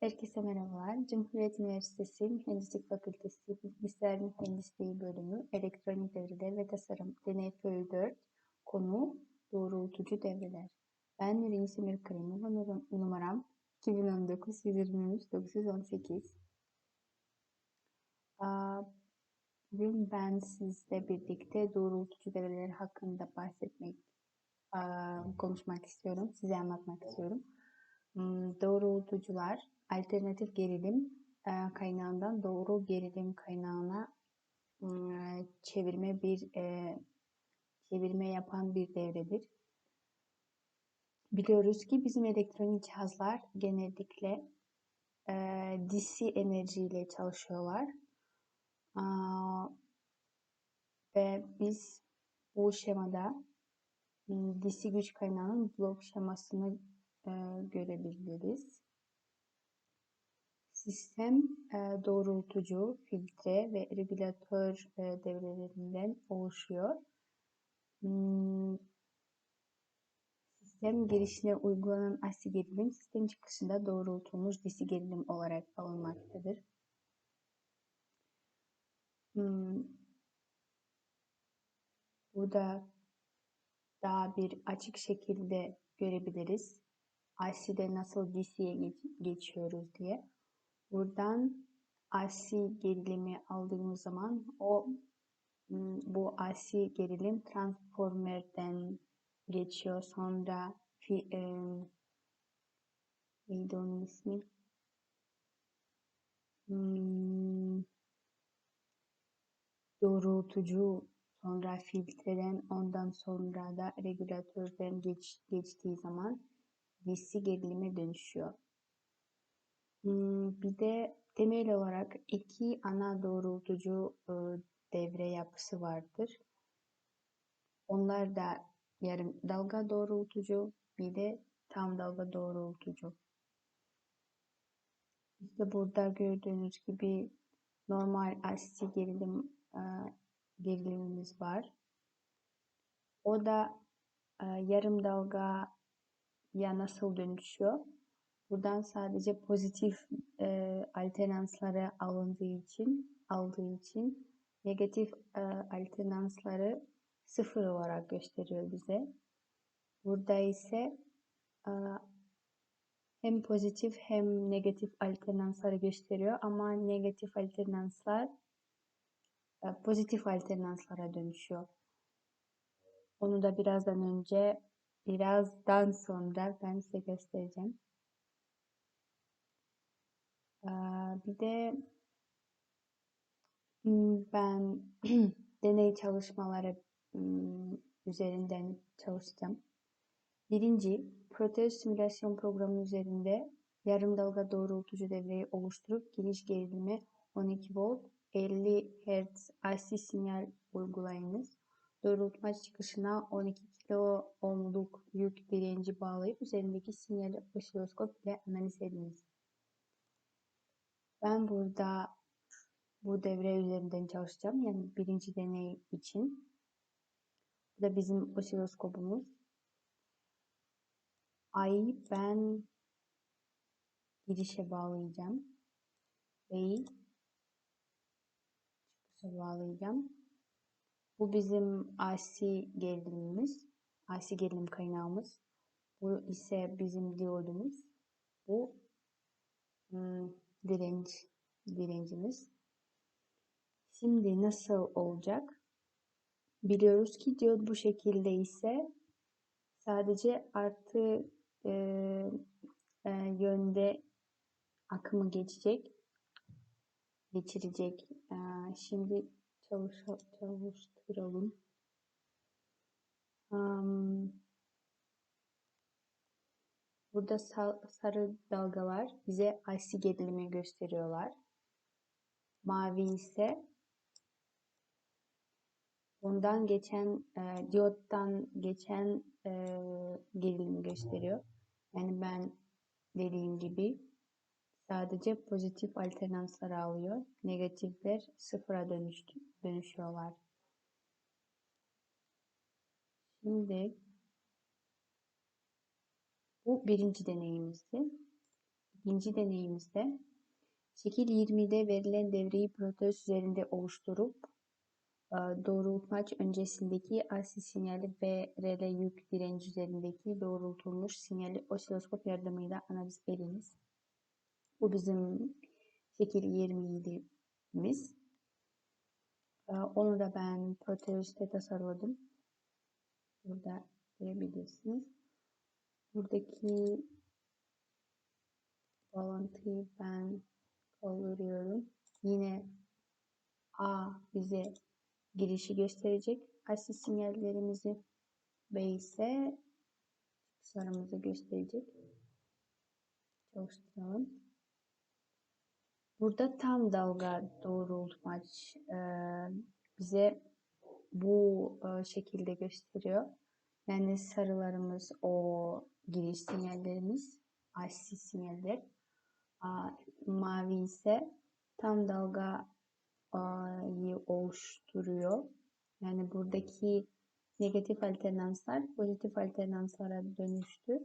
Herkese merhabalar. Cumhuriyet Üniversitesi Mühendislik Fakültesi Bilgisayar Mühendisliği Bölümü Elektronik Devreler ve Tasarım Föyü 4 Konu Doğrultucu Devreler. Ben Nuri Simir Kırımlı numaram 2019 123 918. Bugün ben sizle birlikte doğrultucu devreler hakkında bahsetmek, konuşmak istiyorum, size anlatmak istiyorum. Hmm, doğrultucular alternatif gerilim e, kaynağından doğru gerilim kaynağına e, çevirme bir e, çevirme yapan bir devredir. Biliyoruz ki bizim elektronik cihazlar genellikle DC enerjiyle çalışıyorlar. Ve biz bu şemada DC güç kaynağının blok şemasını görebiliriz. Sistem e, doğrultucu, filtre ve regülatör e, devrelerinden oluşuyor. Hmm, sistem girişine uygulanan asi gerilim sistem çıkışında doğrultulmuş DC gerilim olarak alınmaktadır. Hmm, burada daha bir açık şekilde görebiliriz. IC'de nasıl DC'ye geçiyoruz diye. Buradan IC gerilimi aldığımız zaman o bu IC gerilim transformerden geçiyor. Sonra fi, e, neydi onun ismi? Hmm, doğrultucu sonra filtreden ondan sonra da regülatörden geç, geçtiği zaman DC gerilime dönüşüyor. Hmm, bir de temel olarak iki ana doğrultucu e, devre yapısı vardır. Onlar da yarım dalga doğrultucu bir de tam dalga doğrultucu. İşte burada gördüğünüz gibi normal RC gerilim e, gerilimimiz var. O da e, yarım dalga ya nasıl dönüşüyor? Buradan sadece pozitif e, alternansları alındığı için aldığı için negatif e, alternansları sıfır olarak gösteriyor bize. Burada ise e, hem pozitif hem negatif alternansları gösteriyor ama negatif alternanslar e, pozitif alternanslara dönüşüyor. Onu da birazdan önce birazdan sonra ben size göstereceğim. Bir de ben deney çalışmaları üzerinden çalışacağım. Birinci, protez simülasyon programı üzerinde yarım dalga doğrultucu devreyi oluşturup giriş gerilimi 12 volt 50 Hz IC sinyal uygulayınız. Doğrultma çıkışına 12 kilo ohmluk yük direnci bağlayıp üzerindeki sinyali osiloskop ile analiz ediniz. Ben burada bu devre üzerinden çalışacağım. Yani birinci deney için. Bu da bizim osiloskopumuz. A'yı ben girişe bağlayacağım. B'yi çıkışa bağlayacağım. Bu bizim IC gerilimimiz. IC gerilim kaynağımız. Bu ise bizim diyodumuz. Bu hmm, direnç direncimiz. Şimdi nasıl olacak? Biliyoruz ki diyot bu şekilde ise sadece artı e, e, yönde akımı geçecek, geçirecek. E, şimdi çalış, çalıştıralım. Um, Burada sarı dalgalar bize IC gerilimi gösteriyorlar. Mavi ise bundan geçen e, diyottan geçen e, gerilimi gösteriyor. Yani ben dediğim gibi sadece pozitif alternansları alıyor. Negatifler sıfıra dönüştü, dönüşüyorlar. Şimdi bu birinci deneyimizdi. ikinci deneyimizde şekil 20'de verilen devreyi protez üzerinde oluşturup e, doğrultmaç öncesindeki AC sinyali ve relay yük direnci üzerindeki doğrultulmuş sinyali osiloskop yardımıyla analiz ediniz. Bu bizim şekil 27'miz. E, Onu da ben Proteus'te tasarladım. Burada görebilirsiniz. Buradaki bağlantıyı ben kaldırıyorum. Yine A bize girişi gösterecek. AC sinyallerimizi B ise sarımızı gösterecek. Çalıştıralım. Burada tam dalga doğrultmaç e, bize bu şekilde gösteriyor. Yani sarılarımız o giriş sinyallerimiz, AC sinyaller. Mavi ise tam dalgayı oluşturuyor. Yani buradaki negatif alternanslar pozitif alternanslara dönüştü.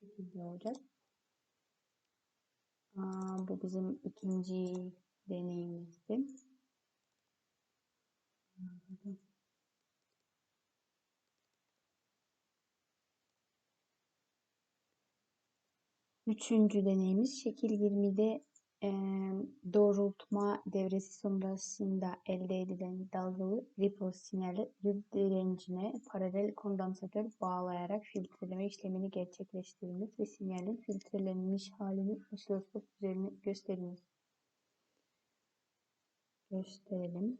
Şekilde olacak. Aa, bu bizim ikinci deneyimizdi. Üçüncü deneyimiz şekil 20'de e, doğrultma devresi sonrasında elde edilen dalgalı ripple sinyali yük direncine paralel kondansatör bağlayarak filtreleme işlemini gerçekleştiriniz ve sinyalin filtrelenmiş halini osiloskop üzerine gösteriniz. Gösterelim.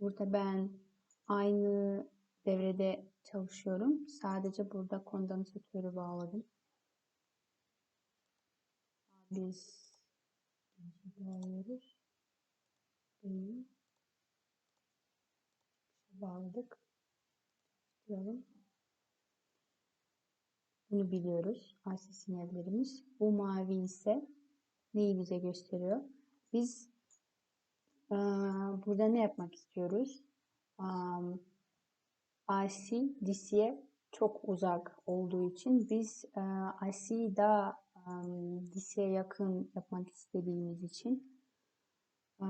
Burada ben aynı devrede çalışıyorum. Sadece burada kondansatörü bağladım. Biz bağlıyoruz. Bağladık. Diyorum. Bunu biliyoruz. AC sinyallerimiz. Bu mavi ise neyi bize gösteriyor? Biz burada ne yapmak istiyoruz? AC DC'ye çok uzak olduğu için biz e, IC'yi daha DC'ye yakın yapmak istediğimiz için e,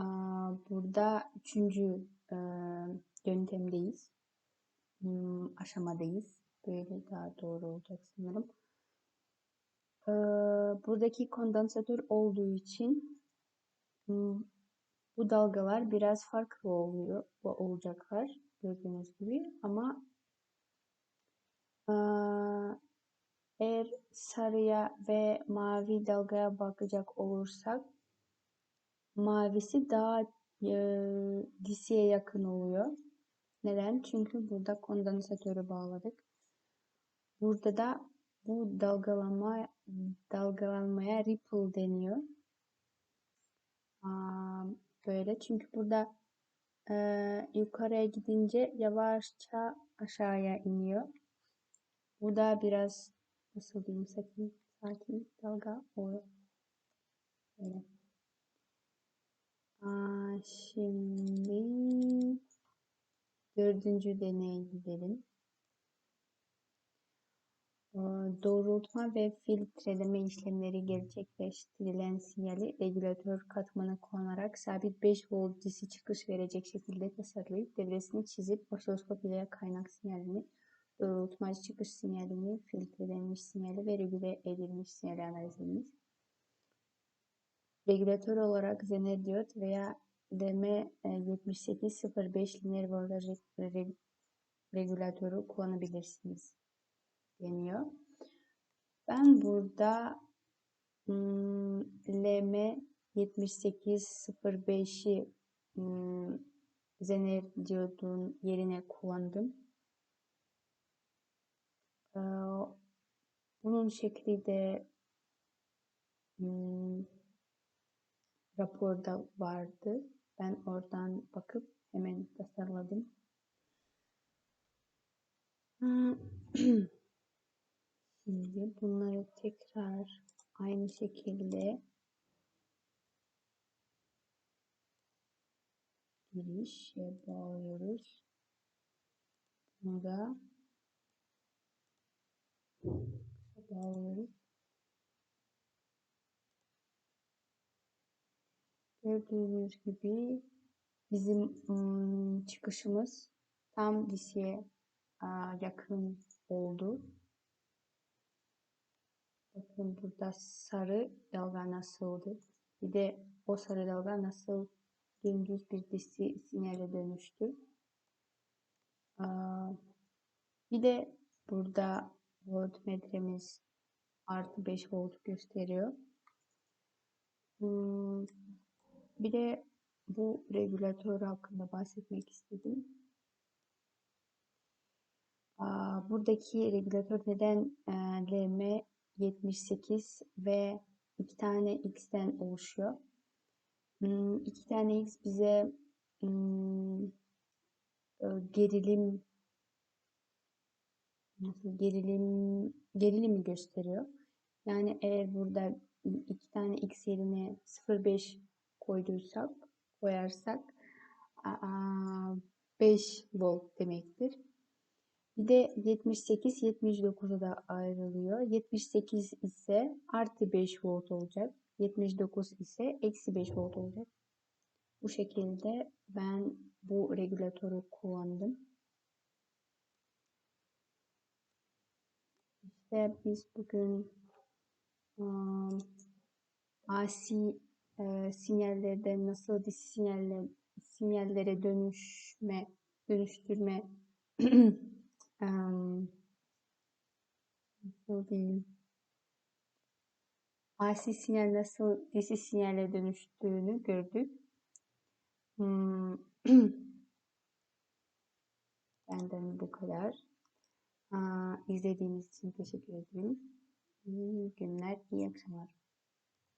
burada üçüncü e, yöntemdeyiz. Hmm, aşamadayız. Böyle daha doğru olacak sanırım. E, buradaki kondansatör olduğu için hmm, bu dalgalar biraz farklı oluyor, olacaklar gördüğünüz gibi ama eğer sarıya ve mavi dalgaya bakacak olursak mavisi daha e, DC'ye yakın oluyor. Neden? Çünkü burada kondansatörü bağladık. Burada da bu dalgalama dalgalanmaya ripple deniyor. Aa, böyle çünkü burada e, yukarıya gidince yavaşça aşağıya iniyor. Bu da biraz nasıl diyeyim sakin, sakin dalga oluyor. Böyle. Aa, şimdi dördüncü deneye gidelim. Doğrultma ve filtreleme işlemleri gerçekleştirilen sinyali regülatör katmanı kullanarak sabit 5 volt DC çıkış verecek şekilde tasarlayıp devresini çizip osiloskop ile kaynak sinyalini, doğrultmacı çıkış sinyalini, filtrelenmiş sinyali ve regüle edilmiş sinyali analiz ediniz. Regülatör olarak Zener diyot veya DM7805 lineer voltaj regülatörü kullanabilirsiniz deniyor. Ben burada hmm, LM 7805'i hmm, Zener diyodun yerine kullandım. Ee, bunun şekli de hmm, raporda vardı. Ben oradan bakıp hemen tasarladım. Şimdi bunları tekrar aynı şekilde girişe bağlıyoruz. Bunu da bağlıyoruz. Gördüğünüz gibi bizim ım, çıkışımız tam dişe aa, yakın oldu. Bakın burada sarı dalga nasıldı? Bir de o sarı dalga nasıl dümdüz bir dişi sinyale dönüştü. Bir de burada voltmetremiz artı 5 volt gösteriyor. Hmm, bir de bu regülatör hakkında bahsetmek istedim. Buradaki regülatör neden e, LM78 ve iki tane X'ten oluşuyor? Hmm, iki tane X bize hmm, e, gerilim gerilim gerilimi gösteriyor. Yani eğer burada iki tane X yerine 0.5 koyduysak koyarsak aa, 5 volt demektir. Bir de 78 79'a da ayrılıyor. 78 ise artı 5 volt olacak. 79 ise eksi 5 volt olacak. Bu şekilde ben bu regülatörü kullandım. İşte biz bugün ım, AC e, sinyallerden nasıl sinyaller, sinyallere dönüşme, dönüştürme ım, nasıl diyeyim? AC sinyal nasıl DC sinyale dönüştüğünü gördük. Hmm. Benden bu kadar. Aa, izlediğiniz için teşekkür ederim. İyi günler, iyi akşamlar.